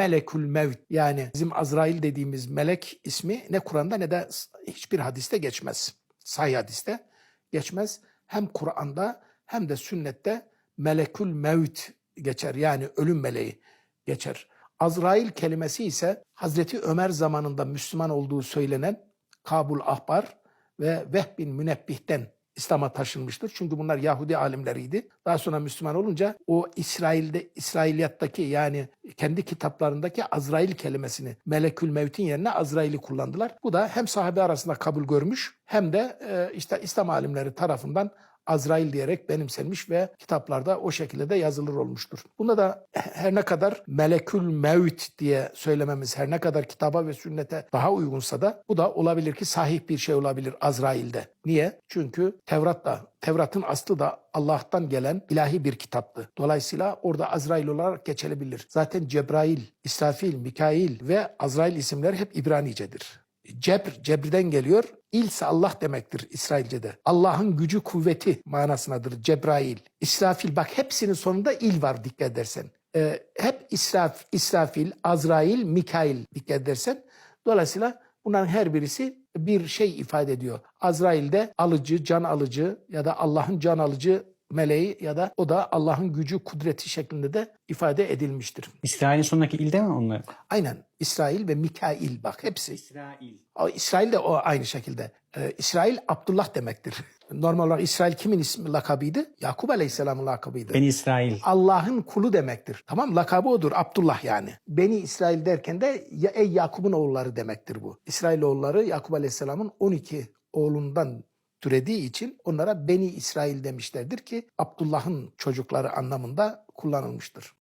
melekül mevt yani bizim Azrail dediğimiz melek ismi ne Kur'an'da ne de hiçbir hadiste geçmez. Sahih hadiste geçmez. Hem Kur'an'da hem de sünnette melekül mevt geçer. Yani ölüm meleği geçer. Azrail kelimesi ise Hazreti Ömer zamanında Müslüman olduğu söylenen Kabul Ahbar ve Vehb bin Münebbih'ten İslam'a taşınmıştır. Çünkü bunlar Yahudi alimleriydi. Daha sonra Müslüman olunca o İsrail'de İsrailiyattaki yani kendi kitaplarındaki Azrail kelimesini Melekül Mevt'in yerine Azrail'i kullandılar. Bu da hem sahabe arasında kabul görmüş hem de e, işte İslam alimleri tarafından Azrail diyerek benimsenmiş ve kitaplarda o şekilde de yazılır olmuştur. Bunda da her ne kadar melekül mevt diye söylememiz her ne kadar kitaba ve sünnete daha uygunsa da bu da olabilir ki sahih bir şey olabilir Azrail'de. Niye? Çünkü Tevrat da Tevrat'ın aslı da Allah'tan gelen ilahi bir kitaptı. Dolayısıyla orada Azrail olarak geçilebilir. Zaten Cebrail, İsrafil, Mikail ve Azrail isimleri hep İbranicedir. Cebr, Cebr'den geliyor. İl ise Allah demektir İsrailce'de. Allah'ın gücü kuvveti manasındadır Cebrail. İsrafil bak hepsinin sonunda il var dikkat edersen. Ee, hep İsraf, İsrafil, Azrail, Mikail dikkat edersen. Dolayısıyla bunların her birisi bir şey ifade ediyor. Azrail de alıcı, can alıcı ya da Allah'ın can alıcı meleği ya da o da Allah'ın gücü, kudreti şeklinde de ifade edilmiştir. İsrail'in sonundaki il değil mi onlar? Aynen İsrail ve Mikail bak hepsi. İsrail. O İsrail de o aynı şekilde. Ee, İsrail Abdullah demektir. Normal olarak İsrail kimin ismi lakabıydı? Yakup Aleyhisselam'ın lakabıydı. Ben İsrail. Allah'ın kulu demektir. Tamam lakabı odur Abdullah yani. Beni İsrail derken de ey Yakup'un oğulları demektir bu. İsrail oğulları Yakup Aleyhisselam'ın 12 oğlundan türediği için onlara Beni İsrail demişlerdir ki Abdullah'ın çocukları anlamında kullanılmıştır.